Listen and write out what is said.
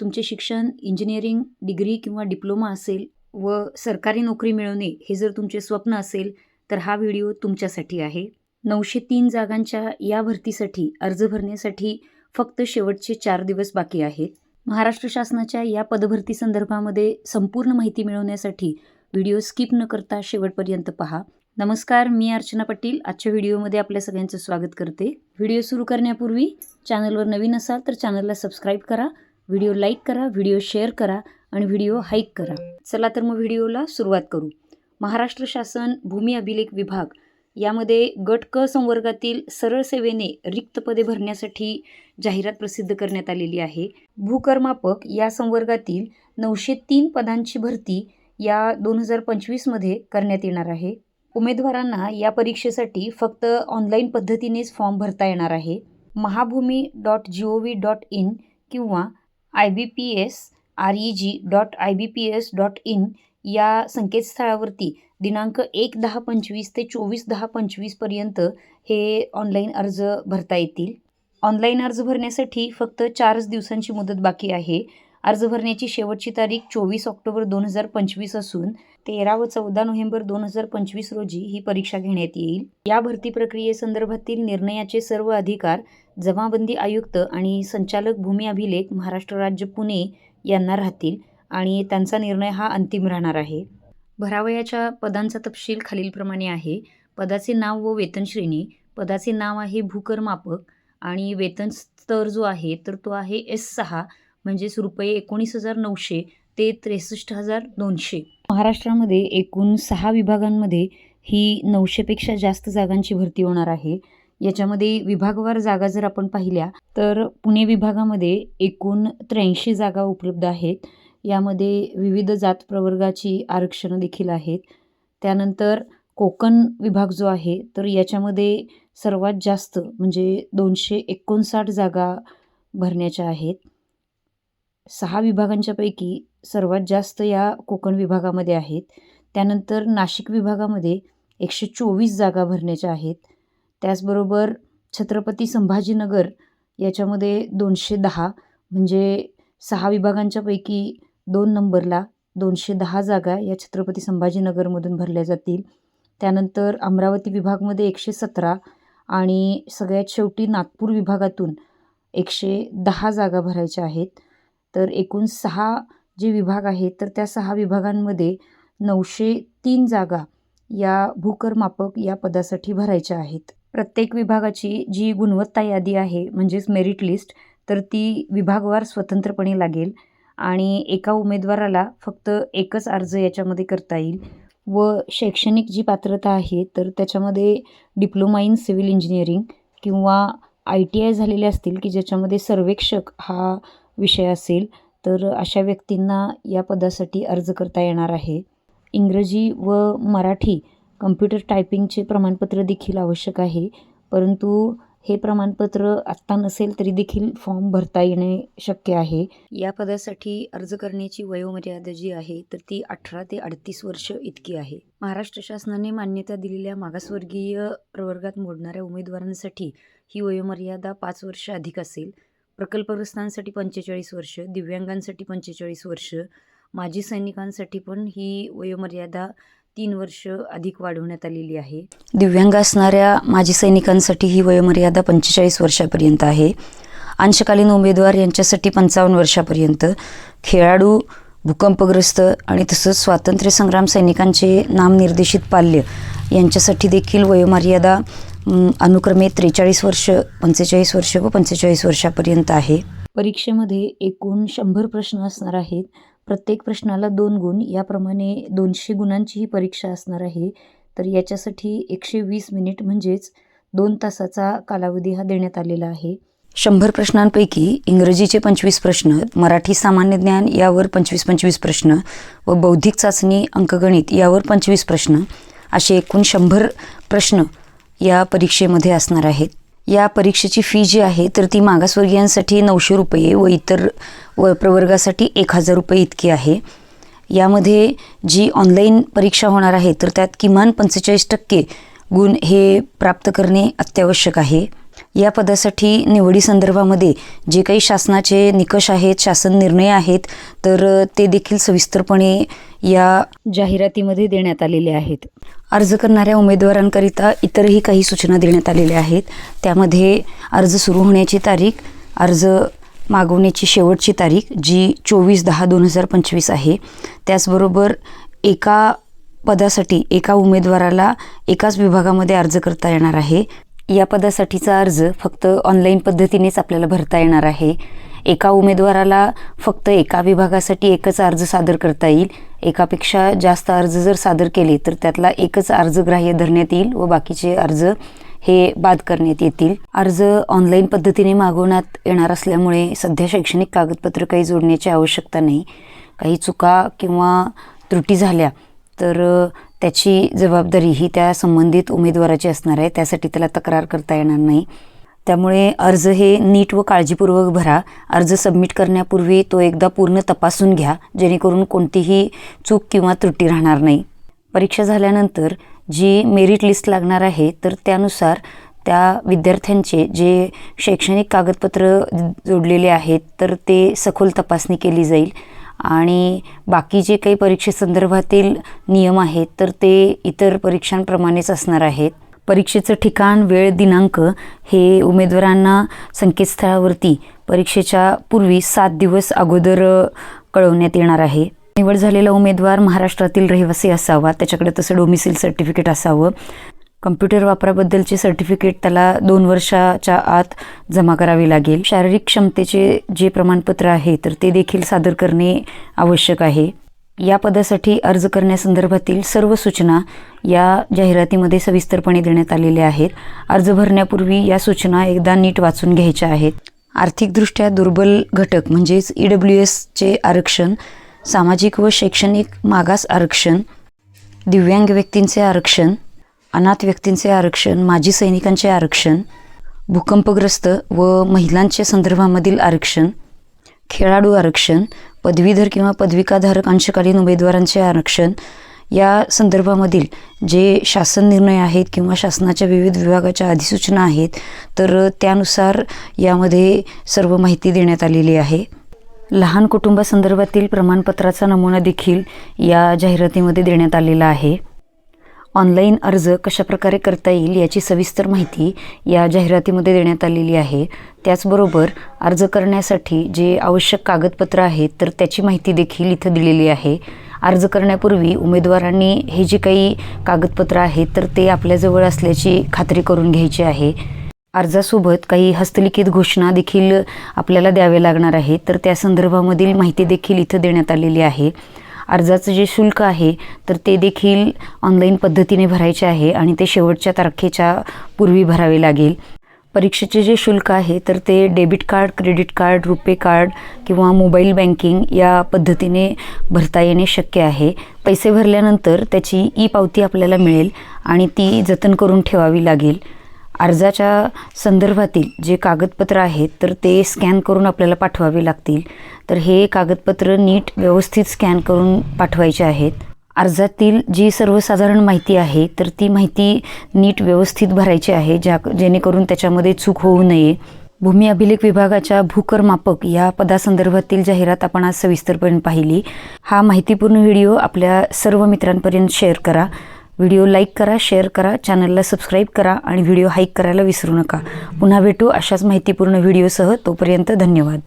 तुमचे शिक्षण engineering degree किंवा डिप्लोमा असेल व सरकारी नोकरी मिळवणे हे जर तुमचे स्वप्न असेल तर हा व्हिडिओ तुमच्यासाठी आहे. नऊशे तीन जागांच्या या भरतीसाठी अर्ज भरण्यासाठी फक्त शेवटचे चार दिवस बाकी आहेत. महाराष्ट्र शासनाच्या या पदभरती संदर्भामध्ये संपूर्ण माहिती मिळवण्यासाठी व्हिडिओ स्किप न करता शेवटपर्यंत पहा. नमस्कार मी अर्चना पाटील. आजच्या व्हिडिओमध्ये आपल्या सगळ्यांचं स्वागत करते. व्हिडिओ सुरू करण्यापूर्वी चॅनलवर नवीन असाल तर चॅनलला सबस्क्राईब करा. व्हिडिओ लाईक करा व्हिडिओ शेअर करा आणि व्हिडिओ हाईक करा. चला तर मग व्हिडिओला सुरुवात करू. महाराष्ट्र शासन भूमी अभिलेख विभाग यामध्ये गट क संवर्गातील सरळ सेवेने रिक्त पदे भरण्यासाठी जाहिरात प्रसिद्ध करण्यात आलेली आहे. भूकरमापक या संवर्गातील नऊशे तीन पदांची भरती या दोन हजार पंचवीसमध्ये करण्यात येणार आहे. उमेदवारांना या परीक्षेसाठी फक्त ऑनलाईन पद्धतीनेच फॉर्म भरता येणार आहे. Mahabhumi dot G O V dot in किंवा I B P S R E G dot I B P S dot in या संकेतस्थळावरती दिनांक एक दहा पंचवीस ते चोवीस दहा पंचवीसपर्यंत हे ऑनलाईन अर्ज भरता येतील. ऑनलाईन अर्ज भरण्यासाठी फक्त चारच दिवसांची मुदत बाकी आहे. अर्ज भरण्याची शेवटची तारीख चोवीस ऑक्टोबर दोन हजार पंचवीस असून तेरा व चौदा नोव्हेंबर दोन हजार पंचवीस रोजी ही परीक्षा घेण्यात येईल. या भरती प्रक्रियेसंदर्भातील निर्णयाचे सर्व अधिकार जमाबंदी आयुक्त आणि संचालक भूमी अभिलेख महाराष्ट्र राज्य पुणे यांना राहतील आणि त्यांचा निर्णय हा अंतिम राहणार आहे. भरावयाच्या पदांचा तपशील खालीलप्रमाणे आहे. पदाचे नाव व वेतन श्रेणी पदाचे नाव आहे भूकर मापक आणि वेतन स्तर जो आहे तर तो आहे एस सहा म्हणजेच रुपये एकोणीस हजार नऊशे ते त्रेसष्ट हजार दोनशे. महाराष्ट्रामध्ये एकूण सहा विभागांमध्ये ही नऊशेपेक्षा जास्त जागांची भरती होणार आहे. याच्यामध्ये विभागवार जागा जर आपण पाहिल्या तर पुणे विभागामध्ये एकूण त्र्याऐंशी जागा उपलब्ध आहेत. यामध्ये विविध जात प्रवर्गाची आरक्षणं देखील आहेत. त्यानंतर कोकण विभाग जो आहे तर याच्यामध्ये सर्वात जास्त म्हणजे दोनशे एकोणसाठ जागा भरण्याच्या आहेत. सहा विभागांच्यापैकी सर्वात जास्त या कोकण विभागामध्ये आहेत. त्यानंतर नाशिक विभागामध्ये एकशे चोवीस जागा भरण्याच्या आहेत. त्याचबरोबर छत्रपती संभाजीनगर याच्यामध्ये दोनशे दहा म्हणजे सहा विभागांच्यापैकी दोन नंबरला दोनशे दहा जागा या छत्रपती संभाजीनगरमधून भरल्या जातील. त्यानंतर अमरावती विभागमध्ये एकशे सतरा आणि सगळ्यात शेवटी नागपूर विभागातून एकशे दहा जागा भरायच्या आहेत. तर एकूण सहा जे विभाग आहेत तर त्या सहा विभागांमध्ये नऊशे तीन जागा या भूकरमापक या पदासाठी भरायच्या आहेत. प्रत्येक विभागाची जी गुणवत्ता यादी आहे म्हणजेच मेरिट लिस्ट तर ती विभागवार स्वतंत्रपणे लागेल आणि एका उमेदवाराला फक्त एकच अर्ज याच्यामध्ये करता येईल व शैक्षणिक जी पात्रता आहे तर त्याच्यामध्ये डिप्लोमा इन सिव्हिल इंजिनिअरिंग किंवा आय टी आय झालेले असतील की ज्याच्यामध्ये सर्वेक्षक हा विषय असेल तर अशा व्यक्तींना या पदासाठी अर्ज करता येणार आहे. इंग्रजी व मराठी कम्प्युटर टायपिंगचे प्रमाणपत्र देखील आवश्यक आहे परंतु हे प्रमाणपत्र आत्ता नसेल तरी देखील फॉर्म भरता येणे शक्य आहे. या पदासाठी अर्ज करण्याची वयोमर्यादा जी आहे तर ती अठरा ते अडतीस वर्ष इतकी आहे. महाराष्ट्र शासनाने मान्यता दिलेल्या मागासवर्गीय प्रवर्गात मोडणाऱ्या उमेदवारांसाठी ही वयोमर्यादा पाच वर्ष अधिक असेल. प्रकल्पग्रस्तांसाठी पंचेचाळीस वर्ष दिव्यांगांसाठी पंचेचाळीस वर्ष माजी सैनिकांसाठी पण ही वयोमर्यादा तीन वर्ष अधिक वाढवण्यात आलेली आहे. दिव्यांग असणाऱ्या माजी सैनिकांसाठी ही वयोमर्यादा पंचेचाळीस वर्षापर्यंत आहे. अंशकालीन उमेदवार यांच्यासाठी पंचावन्न वर्षापर्यंत. खेळाडू भूकंपग्रस्त आणि तसंच स्वातंत्र्य संग्राम सैनिकांचे नामनिर्देशित पाल्य यांच्यासाठी देखील वयोमर्यादा अनुक्रमे त्रेचाळीस वर्ष पंचेचाळीस वर्ष व पंचेचाळीस वर्षापर्यंत आहे. परीक्षेमध्ये एकूण शंभर प्रश्न असणार आहेत. प्रत्येक प्रश्नाला दोन गुण याप्रमाणे दोनशे गुणांची ही परीक्षा असणार आहे. तर याच्यासाठी एकशे वीस मिनिट म्हणजेच दोन तासाचा कालावधी हा देण्यात आलेला आहे. शंभर प्रश्नांपैकी इंग्रजीचे पंचवीस प्रश्न मराठी सामान्य ज्ञान यावर पंचवीस पंचवीस प्रश्न व बौद्धिक चाचणी अंकगणित यावर पंचवीस प्रश्न असे एकूण शंभर प्रश्न या परीक्षेमध्ये असणार आहेत. या परीक्षेची फी जी आहे तर ती मागासवर्गीयांसाठी नऊशे रुपये व इतर व प्रवर्गासाठी एक हजार रुपये इतकी आहे. यामध्ये जी ऑनलाईन परीक्षा होणार आहे तर त्यात किमान पंचेचाळीस टक्के गुण हे प्राप्त करणे अत्यावश्यक आहे. या पदासाठी निवडी संदर्भामध्ये जे काही शासनाचे निकष आहेत शासन निर्णय आहेत तर ते देखील सविस्तरपणे या जाहिरातीमध्ये देण्यात आलेले आहेत. अर्ज करणाऱ्या उमेदवारांकरिता इतरही काही सूचना देण्यात आलेल्या आहेत. त्यामध्ये अर्ज सुरू होण्याची तारीख अर्ज मागवण्याची शेवटची तारीख जी चोवीस दहा दोन हजार पंचवीस आहे. त्याचबरोबर एका पदासाठी एका उमेदवाराला एकाच विभागामध्ये अर्ज करता येणार आहे. या पदासाठीचा अर्ज फक्त ऑनलाईन पद्धतीनेच आपल्याला भरता येणार आहे. एका उमेदवाराला फक्त एका विभागासाठी एकच अर्ज सादर करता येईल. एकापेक्षा जास्त अर्ज जर सादर केले तर त्यातला एकच अर्ज ग्राह्य धरण्यात येईल व बाकीचे अर्ज हे बाद करण्यात येतील. अर्ज ऑनलाईन पद्धतीने मागवण्यात येणार असल्यामुळे सध्या शैक्षणिक कागदपत्र काही जोडण्याची आवश्यकता नाही. काही चुका किंवा त्रुटी झाल्या तर त्याची जबाबदारी ही त्या संबंधित उमेदवाराची असणार आहे. त्यासाठी त्याला तक्रार करता येणार नाही. त्यामुळे अर्ज हे नीट व काळजीपूर्वक भरा. अर्ज सबमिट करण्यापूर्वी तो एकदा पूर्ण तपासून घ्या जेणेकरून कोणतीही चूक किंवा त्रुटी राहणार नाही. परीक्षा झाल्यानंतर जी मेरिट लिस्ट लागणार आहे तर त्यानुसार त्या विद्यार्थ्यांचे जे शैक्षणिक कागदपत्र जोडलेले आहेत तर ते सखोल तपासणी केली जाईल. आणि बाकी जे काही परीक्षेसंदर्भातील नियम आहेत तर ते इतर परीक्षांप्रमाणेच असणार आहेत. परीक्षेचं ठिकाण वेळ दिनांक हे उमेदवारांना संकेतस्थळावरती परीक्षेच्या पूर्वी सात दिवस अगोदर कळवण्यात येणार आहे. निवड झालेला उमेदवार महाराष्ट्रातील रहिवासी असावा त्याच्याकडे तसं डोमिसिल सर्टिफिकेट असावं. कम्प्युटर वापराबद्दलचे सर्टिफिकेट त्याला दोन वर्षाच्या आत जमा करावे लागेल. शारीरिक क्षमतेचे जे प्रमाणपत्र आहे तर ते देखील सादर करणे आवश्यक आहे. या पदासाठी अर्ज करण्यासंदर्भातील सर्व सूचना या जाहिरातीमध्ये सविस्तरपणे देण्यात आलेल्या आहेत. अर्ज भरण्यापूर्वी या सूचना एकदा नीट वाचून घ्यायच्या आहेत. आर्थिकदृष्ट्या दुर्बल घटक म्हणजेच ई डब्ल्यू एसचे आरक्षण सामाजिक व शैक्षणिक मागास आरक्षण दिव्यांग व्यक्तींचे आरक्षण अनाथ व्यक्तींचे आरक्षण माजी सैनिकांचे आरक्षण भूकंपग्रस्त व महिलांच्या संदर्भामधील आरक्षण खेळाडू आरक्षण पदवीधर किंवा पदविकाधारक अंशकालीन उमेदवारांचे आरक्षण या संदर्भामधील जे शासन निर्णय आहेत किंवा शासनाच्या विविध विभागाच्या अधिसूचना आहेत तर त्यानुसार यामध्ये सर्व माहिती देण्यात आलेली आहे. लहान कुटुंबासंदर्भातील प्रमाणपत्राचा नमुना देखील या जाहिरातीमध्ये देण्यात आलेला आहे. ऑनलाईन अर्ज कशाप्रकारे करता येईल याची सविस्तर माहिती या जाहिरातीमध्ये देण्यात आलेली आहे. त्याचबरोबर अर्ज करण्यासाठी जे आवश्यक कागदपत्र आहेत तर त्याची माहिती देखील इथं दिलेली आहे. अर्ज करण्यापूर्वी उमेदवारांनी हे जे काही कागदपत्र आहेत तर ते आपल्याजवळ असल्याची खात्री करून घ्यायची आहे. अर्जासोबत काही हस्तलिखित घोषणा देखील आपल्याला द्यावे लागणार आहे तर त्या संदर्भामधील माहिती देखील इथं देण्यात आलेली आहे. अर्जाचं जे शुल्क आहे तर ते देखील ऑनलाईन पद्धतीने भरायचे आहे आणि ते शेवटच्या तारखेच्या पूर्वी भरावे लागेल. परीक्षेचे जे शुल्क आहे तर ते debit card credit card RuPay card किंवा मोबाईल बँकिंग या पद्धतीने भरता येणे शक्य आहे. पैसे भरल्यानंतर त्याची ई पावती आपल्याला मिळेल आणि ती जतन करून ठेवावी लागेल. अर्जाच्या संदर्भातील जे कागदपत्र आहेत तर ते स्कॅन करून आपल्याला पाठवावे लागतील. तर हे कागदपत्र नीट व्यवस्थित स्कॅन करून पाठवायचे आहेत. अर्जातील जी सर्वसाधारण माहिती आहे तर ती माहिती नीट व्यवस्थित भरायची आहे ज्या जेणेकरून त्याच्यामध्ये चूक होऊ नये. भूमी अभिलेख विभागाच्या भूकर मापक या पदासंदर्भातील जाहिरात आपण आज सविस्तरपणे पाहिली. हा माहितीपूर्ण व्हिडिओ आपल्या सर्व मित्रांपर्यंत शेअर करा. व्हिडिओ लाईक करा शेअर करा चॅनलला सबस्क्राईब करा आणि व्हिडिओ हाईक करायला विसरू नका. पुन्हा भेटू अशाच माहितीपूर्ण व्हिडिओसह. तोपर्यंत धन्यवाद.